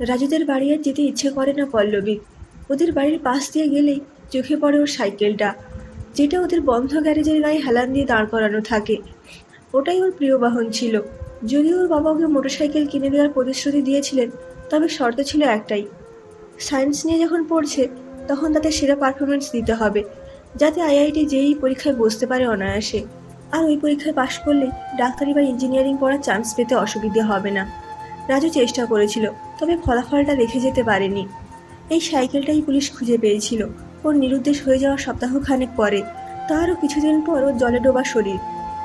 রাজুদের বাড়ি আর যেতে ইচ্ছে করে না পল্লবীর ওদের বাড়ির পাশ দিয়ে গেলেই চোখে পড়ে ওর সাইকেলটা, যেটা ওদের বন্ধ গ্যারেজের গায়ে হেলান দিয়ে দাঁড় করানো থাকে। ওটাই ওর প্রিয় বাহন ছিল। যদিও ওর বাবা ওকে মোটরসাইকেল কিনে দেওয়ার প্রতিশ্রুতি দিয়েছিলেন, তবে শর্ত ছিল একটাই। সায়েন্স নিয়ে যখন পড়ছে, তখন তাদের সেরা পারফরমেন্স দিতে হবে, যাতে আইআইটি যেই পরীক্ষায় বসতে পারে অনায়াসে। আর ওই পরীক্ষায় পাশ করলে ডাক্তারি বা ইঞ্জিনিয়ারিং পড়ার চান্স পেতে অসুবিধে হবে না। রাজু চেষ্টা করেছিল তবে ফলাফলটা দেখে যেতে পারেনি। এই সাইকেলটাই পুলিশ খুঁজে পেয়েছিল। ওর নিরুদ্দেশ হয়ে যাওয়ার সপ্তাহখানেক পরে। তারও কিছুদিন পর ওর জলে ডোবা শরীর।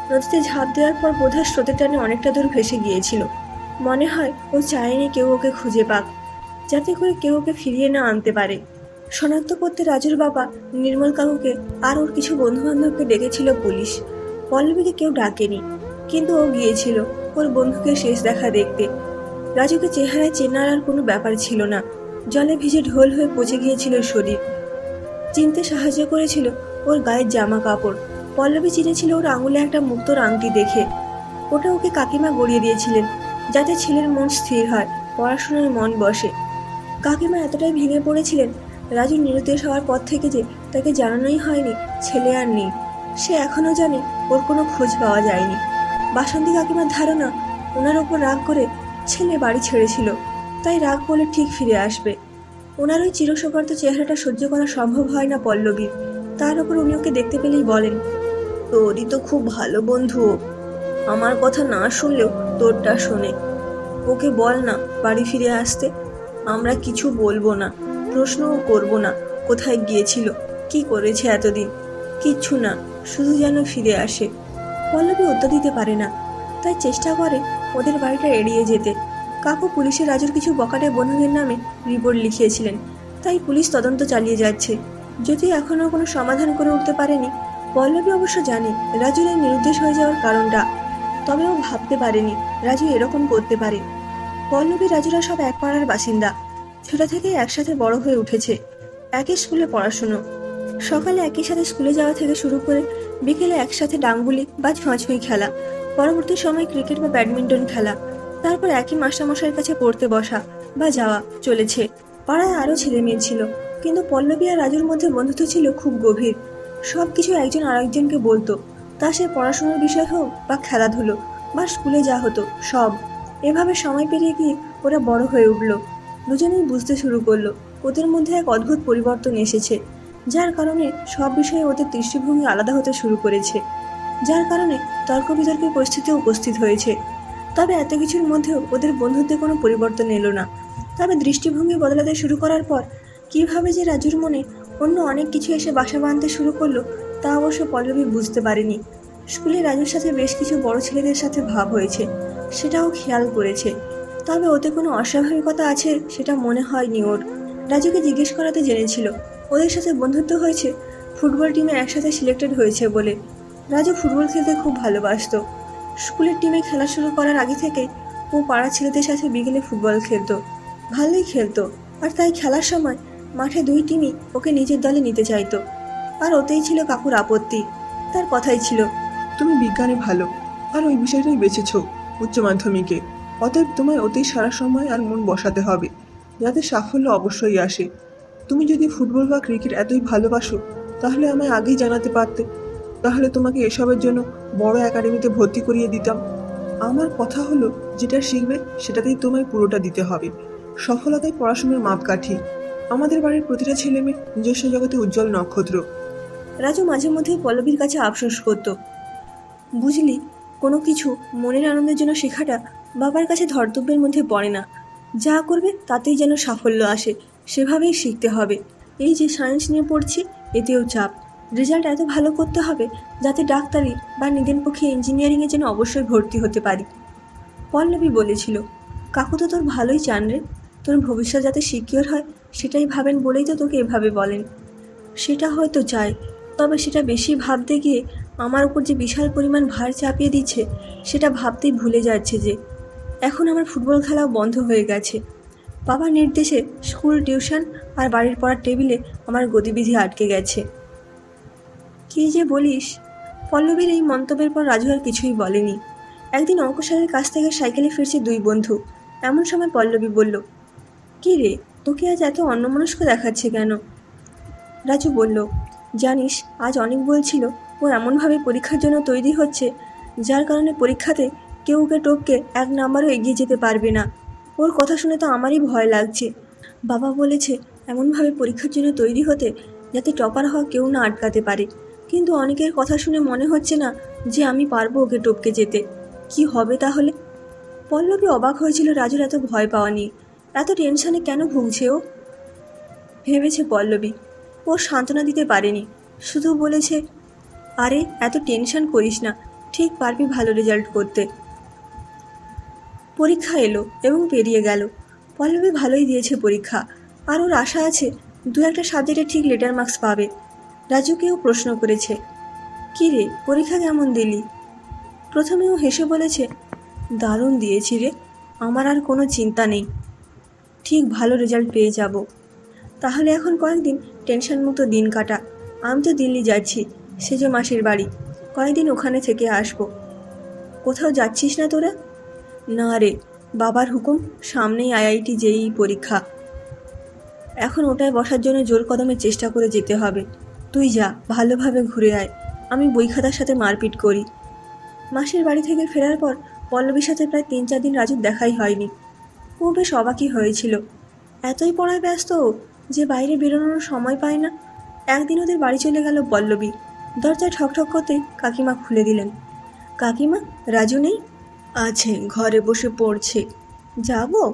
নদীতে ঝাঁপ দেওয়ার পর বোধহয় স্রোতের টানে অনেকটা দূর ভেসে গিয়েছিল। মনে হয় ও চায়নি কেউ ওকে খুঁজে পাক, যাতে করে কেউ ওকে ফিরিয়ে না আনতে পারে। শনাক্ত করতে রাজুর বাবা নির্মল কাকুকে আর ওর কিছু বন্ধু বান্ধবকে ডেকেছিল পুলিশ। পল্লবীকে কেউ ডাকেনি, কিন্তু ও গিয়েছিল ওর বন্ধুকে শেষ দেখা দেখতে। রাজুকে চেহারায় চেনার আর কোনো ব্যাপার ছিল না। জলে ভিজে ঢোল হয়ে পচে গিয়েছিল শরীর। চিনতে সাহায্য করেছিল ওর গায়ের জামা কাপড়। পল্লবী চিনেছিল ওর আঙুলে একটা মুক্তোর আংটি দেখে। ওটা ওকে কাকিমা গড়িয়ে দিয়েছিলেন, যাতে ছেলের মন স্থির হয়, পড়াশোনায় মন বসে। কাকিমা এতটাই ভেঙে পড়েছিলেন, রাজু নিরুদ্দেশ হওয়ার পর থেকে যে তাকে জানানোই হয়নি, ছেলে আর নেই। সে এখনও জানে ওর কোনো খোঁজ পাওয়া যায়নি। বাসন্তী কাকিমার ধারণা, ওনার ওপর রাগ করে ছেলে বাড়ি ছেড়েছিল, তাই রাগ বলে ঠিক ফিরে আসবে। ওনার ওই চিরসকার্ত চেহারাটা সহ্য করা সম্ভব হয় না পল্লবীর তার ওপর উনি ওকে দেখতে পেলেই বলেন, তোরই তো খুব ভালো বন্ধু। আমার কথা না শুনলেও তোরটা শোনে। ওকে বল না বাড়ি ফিরে আসতে। আমরা কিছু বলব না, প্রশ্নও করব না, কোথায় গিয়েছিল, কি করেছে এতদিন? কিচ্ছু না, শুধু যেন ফিরে আসে। পল্লবী উত্তর দিতে পারে না। তাই চেষ্টা করে ওদের বাড়িটা এড়িয়ে যেতে। কাকু পুলিশের রাজুর কিছু বকাটে বন্ধুদের নামে রিপোর্ট লিখিয়েছিলেন। তাই পুলিশ তদন্ত চালিয়ে যাচ্ছে। যদিও এখনও কোনো সমাধান করে উঠতে পারেনি, পল্লবী অবশ্য জানে রাজুর এই নিরুদ্দেশ হয়ে যাওয়ার কারণটা। তবে ও ভাবতে পারেনি রাজু এরকম করতে পারে। পল্লবী রাজুরা সব এক পাড়ার বাসিন্দা। ছোট থেকেই একসাথে বড় হয়ে উঠেছে। একই স্কুলে পড়াশুনো। সকালে একই সাথে স্কুলে যাওয়া থেকে শুরু করে বিকেলে একসাথে ডাঙ্গুলি বা ছোঁয়াছুঁই খেলা। পরবর্তী সময় ক্রিকেট বা ব্যাডমিন্টন খেলা, তারপর একই মাস্টারমশাইয়ের কাছে পড়তে বসা বা যাওয়া চলেছে। পাড়ায় আরও ছেলে মেয়ে ছিল, কিন্তু পল্লবী আর রাজুর মধ্যে বন্ধুত্ব ছিল খুব গভীর। সব কিছু একজন আরেকজনকে বলতো, তা সে পড়াশোনার বিষয় হোক বা খেলাধুলো বা স্কুলে যা হতো, সব। এভাবে সময় পেরিয়ে গিয়ে ওরা বড় হয়ে উঠল। দুজনেই বুঝতে শুরু করল, ওদের মধ্যে এক অদ্ভুত পরিবর্তন এসেছে, যার কারণে সব বিষয়ে ওদের দৃষ্টিভঙ্গি আলাদা হতে শুরু করেছে। যার কারণে তর্ক বিতর্কের পরিস্থিতি উপস্থিত হয়েছে। তবে এত কিছুর মধ্যেও ওদের বন্ধুত্বে কোনো পরিবর্তন এলো না। তবে দৃষ্টিভঙ্গি বদলাতে শুরু করার পর কীভাবে যে রাজুর মনে অন্য অনেক কিছু এসে বাসা বাঁধতে শুরু করল তা অবশ্য পল্লবী বুঝতে পারেনি। স্কুলে রাজুর সাথে বেশ কিছু বড় ছেলেদের সাথে ভাব হয়েছে, সেটাও খেয়াল করেছে। তবে ওতে কোনো অস্বাভাবিকতা আছে সেটা মনে হয়নি ওর। রাজুকে জিজ্ঞেস করাতে জেনেছিল, ওদের সাথে বন্ধুত্ব হয়েছে, ফুটবল টিমে একসাথে সিলেক্টেড হয়েছে বলে। রাজু ফুটবল খেলতে খুব ভালোবাসতো। স্কুলের টিমে খেলা শুরু করার আগে থেকে ও পাড়া ছেলেদের সাথে বিকেলে ফুটবল খেলতো। ভালোই খেলতো, আর তাই খেলার সময় মাঠে দুই টিমই ওকে নিজের দলে নিতে চাইতো। আর ওতেই ছিল কাকুর আপত্তি। তার কথাই ছিল, তুমি বিজ্ঞানে ভালো, আর ওই বিষয়টাই বেছেছ উচ্চ মাধ্যমিকে। অতএব তোমায় ওতেই সারা সময় আর মন বসাতে হবে। যাতে সাফল্য অবশ্যই আসে। তুমি যদি ফুটবল বা ক্রিকেট এতই ভালোবাসো, তাহলে আমায় আগেই জানাতে পারতে। তাহলে তোমাকে এসবের জন্য বড় একাডেমিতে ভর্তি করিয়ে দিতাম। আমার কথা হলো, যেটা শিখবে সেটাতেই তোমায় পুরোটা দিতে হবে। সফলতায় পড়াশোনার মাপকাঠি। আমাদের বাড়ির প্রতিটা ছেলে মেয়ে নিজস্ব জগতে উজ্জ্বল নক্ষত্র। রাজু মাঝে মধ্যে পল্লবীর কাছে আফসোস করত। বুঝলি, কোনো কিছু মনের আনন্দের জন্য শেখাটা বাবার কাছে ধর্তব্যের মধ্যে পড়ে না। যা করবে তাতেই যেন সাফল্য আসে, সেভাবেই শিখতে হবে। এই যে সায়েন্স নিয়ে পড়ছি, এতেও চাপ। রেজাল্ট এত ভালো করতে হবে যাতে ডাক্তারি বা নিদেন পক্ষে ইঞ্জিনিয়ারিংয়ে যেন অবশ্যই ভর্তি হতে পারি। পল্লবী বলেছিল, কাকু তো তোর ভালোই চান রে। তোর ভবিষ্যৎ যাতে সিকিওর হয় সেটাই ভাবেন বলেই তো তোকে এভাবে বলেন। সেটা হয়তো চায় তবে সেটা বেশি ভাবতে গিয়ে আমার উপর যে বিশাল পরিমাণ ভার চাপিয়ে দিচ্ছে, সেটা ভাবতেই ভুলে যাচ্ছে যে এখন আমার ফুটবল খেলাও বন্ধ হয়ে গেছে। বাবার নির্দেশে স্কুল, টিউশন আর বাড়ির পড়ার টেবিলে আমার গতিবিধি আটকে গেছে। কী যে বলিস? পল্লবীর এই মন্তব্যের পর রাজু আর কিছুই বলেনি। একদিন অঙ্ক স্যারের কাছ থেকে সাইকেলে ফিরছে দুই বন্ধু। এমন সময় পল্লবী বলল, কী রে, তোকে আজ এত অন্যমনস্ক দেখাচ্ছে কেন? রাজু বলল, জানিস, আজ অনেক বলছিল, ও এমনভাবে পরীক্ষার জন্য তৈরি হচ্ছে, যার কারণে পরীক্ষাতে কেউ ওকে টপকে এক নাম্বারও এগিয়ে যেতে পারবে না। ওর কথা শুনে তো আমারই ভয় লাগছে। বাবা বলেছে, এমনভাবে পরীক্ষার জন্য তৈরি হতে যাতে টপার হওয়া কেউ না আটকাতে পারে। কিন্তু অনেকের কথা শুনে মনে হচ্ছে না যে আমি পারব ওকে টপকে যেতে। কি হবে তাহলে? পল্লবী অবাক হয়েছিল, রাজুর এত ভয় পাওয়া নিয়ে। এত টেনশনে কেন ভুগছে ও? ভেবেছে পল্লবী, ও সান্ত্বনা দিতে পারেনি। শুধু বলেছে, আরে, এত টেনশন করিস না, ঠিক পারবি ভালো রেজাল্ট করতে। পরীক্ষা এলো এবং পেরিয়ে গেল। পল্লবী ভালোই দিয়েছে পরীক্ষা। আর ওর আশা আছে দু একটা সাবজেক্টে ঠিক লেটার মার্কস পাবে। রাজুকেও প্রশ্ন করেছে, কী রে, পরীক্ষা কেমন দিলি? প্রথমে ও হেসে বলেছে, দারুণ দিয়েছি রে, আমার আর কোনো চিন্তা নেই। ঠিক ভালো রেজাল্ট পেয়ে যাব। তাহলে এখন কয়েকদিন টেনশন মুক্ত দিন কাটা। আমি তো দিল্লি যাচ্ছি সেজো মাসির বাড়ি। কয়েকদিন ওখানে থেকে আসব। কোথাও যাচ্ছিস না তোরা? না রে, বাবার হুকুম, সামনেই আইআইটি জেই পরীক্ষা। এখন ওটায় বসার জন্য জোর কদমে চেষ্টা করে যেতে হবে। তুই যা, ভালোভাবে ঘুরে আয়। আমি বই খাতার সাথে মারপিট করি। মাসির বাড়ি থেকে ফেরার পর পল্লবীর সাথে প্রায় তিন চার দিন রাজুর দেখাই হয়নি। ও বেশ অবাকই হয়েছিল। এতই পড়ায় ব্যস্ত যে বাইরে বেরোনোর সময় পায় না। একদিন ওদের বাড়ি চলে গেল পল্লবী। দরজায় ঠকঠক করতেই কাকিমা খুলে দিলেন। কাকিমা, রাজু নেই? আছে, ঘরে বসে পড়ছে। যাব?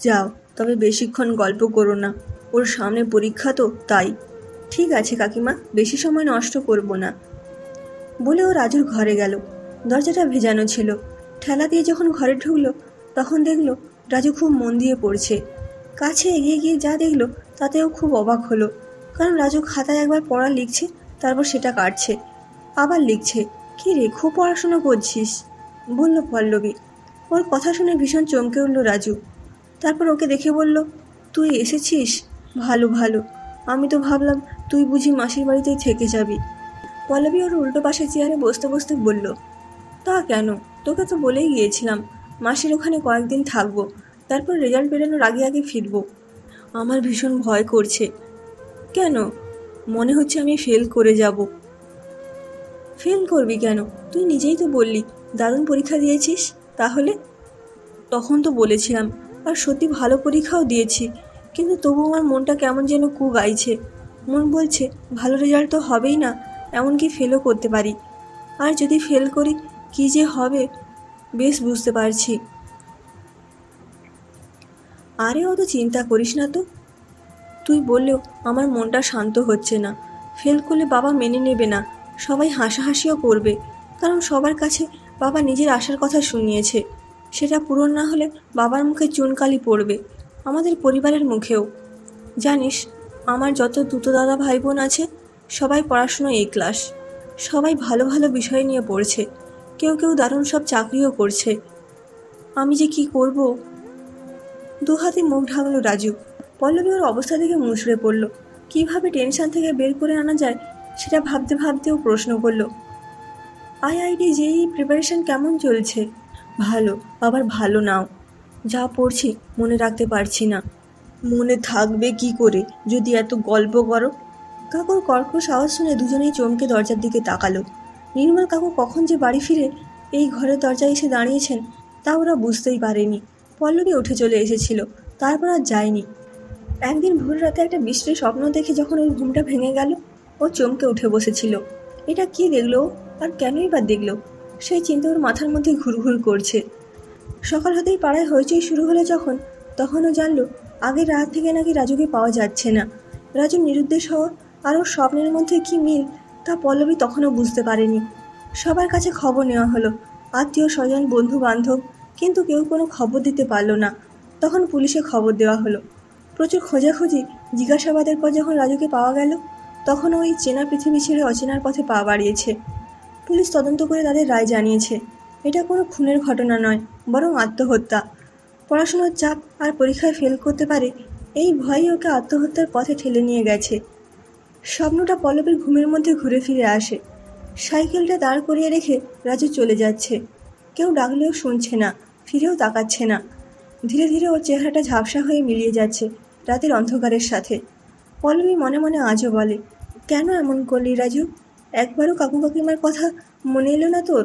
যাও, তবে বেশিক্ষণ গল্প করো না। ওর সামনে পরীক্ষা তো, তাই। ঠিক আছে, কাকিমা, বেশি সময় নষ্ট করব না। বলে ও রাজুর ঘরে গেল। দরজাটা ভেজানো ছিল। ঠেলা দিয়ে যখন ঘরে ঢুকলো, তখন দেখল রাজু খুব মন দিয়ে পড়ছে। কাছে এগিয়ে গিয়ে যা দেখল, তাতেও খুব অবাক হলো। কারণ রাজু খাতায় একবার পড়া লিখছে, তারপর সেটা কাটছে। আবার লিখছে, কী রে, খুব পড়াশোনা করছিস? বলল পল্লবী। ওর কথা শুনে ভীষণ চমকে উঠল রাজু। তারপর ওকে দেখে বলল, তুই এসেছিস? ভালো ভালো। আমি তো ভাবলাম তুই বুঝি মাসির বাড়িতেই থেকে যাবি। পল্লবী ওর উল্টো পাশে চেয়ারে বসতে বসতে বলল, তা কেন? তোকে তো বলেই গিয়েছিলাম, মাসির ওখানে কয়েকদিন থাকব, তারপর রেজাল্ট বেরোনোর আগে আগে ফিরবো। আমার ভীষণ ভয় করছে। কেন? মনে হচ্ছে আমি ফেল করে যাব। ফেল করবি কেন? তুই নিজেই তো বললি, দারুণ পরীক্ষা দিয়েছিস, তাহলে? তখন তো বলেছিলাম, আর সত্যি ভালো পরীক্ষাও দিয়েছি, কিন্তু তবু আমার মনটা কেমন যেন কু গাইছে মন বলছে, ভালো রেজাল্ট তো হবেই না, এমনকি ফেলও করতে পারি। আর যদি ফেল করি, কী যে হবে, বেশ বুঝতে পারছি। আরে, অত চিন্তা করিস না তো। তুই বললেও আমার মনটা শান্ত হচ্ছে না। ফেল করলে বাবা মেনে নেবে না, সবাই হাসাহাসিও করবে, কারণ সবার কাছে বাবা নিজের আশার কথা শুনিয়েছে। সেটা পূরণ না হলে বাবার মুখে চুনকালি পড়বে, আমাদের পরিবারের মুখেও। জানিস আমার যত দুটো দাদা ভাই বোন আছে, সবাই পড়াশুনো এই ক্লাস সবাই ভালো ভালো বিষয় নিয়ে পড়ছে। কেউ কেউ দারুণ সব চাকরিও করছে। আমি যে কি করব? দু হাতে মুখ ঢাকলো রাজু। পল্লবী ওর অবস্থা থেকে মুচড়ে পড়ল। কীভাবে টেনশন থেকে বের করে আনা যায়, সেটা ভাবতে ভাবতেও প্রশ্ন করল। আইআইটি যেই প্রিপারেশন কেমন চলছে? ভালো, আবার ভালো নাও। যা পড়ছি, মনে রাখতে পারছি না। মনে থাকবে কি করে? যদি এত গল্প করো। কাকুর কর্কশ আওয়াজ শুনে দুজনেই চমকে দরজার দিকে তাকালো। নির্মল কাকু কখন যে বাড়ি ফিরে এই ঘরের দরজায় এসে দাঁড়িয়েছেন, তা ওরা বুঝতেই পারেনি। পল্লবী উঠে চলে এসেছিল, তারপর আর যায়নি। একদিন ভোর রাতে একটা বৃষ্টির স্বপ্ন দেখে যখন ওর ঘুমটা ভেঙে গেল, ও চমকে উঠে বসেছিল। এটা কি দেখল? আর কেনই বা দেখল? সেই চিন্তা ওর মাথার মধ্যে ঘুরঘুর করছে। সকাল হতেই পাড়ায় হইচই শুরু হলো যখন, তখনও জানলো আগের রাত থেকে নাকি রাজুকে পাওয়া যাচ্ছে না। রাজুর নিরুদ্দেশ হওয়া আর ওর স্বপ্নের মধ্যে কি মিল, তা পল্লবী তখনও বুঝতে পারেনি। সবার কাছে খবর নেওয়া হলো, আত্মীয় স্বজন বন্ধু বান্ধব কিন্তু কেউ কোনো খবর দিতে পারল না। তখন পুলিশে খবর দেওয়া হলো। প্রচুর খোঁজাখুঁজি, জিজ্ঞাসাবাদের পর যখন রাজুকে পাওয়া গেল, তখন ওই চেনা পৃথিবী ছেড়ে অচেনার পথে পা বাড়িয়েছে। পুলিশ তদন্ত করে তাদের রায় জানিয়েছে, এটা কোনো খুনের ঘটনা নয়, বরং আত্মহত্যা। পড়াশোনার চাপ আর পরীক্ষায় ফেল করতে পারে, এই ভয়ই ওকে আত্মহত্যার পথে ঠেলে নিয়ে গেছে। স্বপ্নটা পল্লবীর ঘুমের মধ্যে ঘুরে ফিরে আসে। সাইকেলটা দাঁড় করিয়ে রেখে রাজু চলে যাচ্ছে। কেউ ডাকলেও শুনছে না, ফিরেও তাকাচ্ছে না। ধীরে ধীরে ওর চেহারাটা ঝাপসা হয়ে মিলিয়ে যাচ্ছে রাতের অন্ধকারের সাথে। পল্লবী মনে মনে আজও বলে, কেন এমন করলি রাজু? একবারও কাকু কাকিমার কথা মনে এলো না তোর?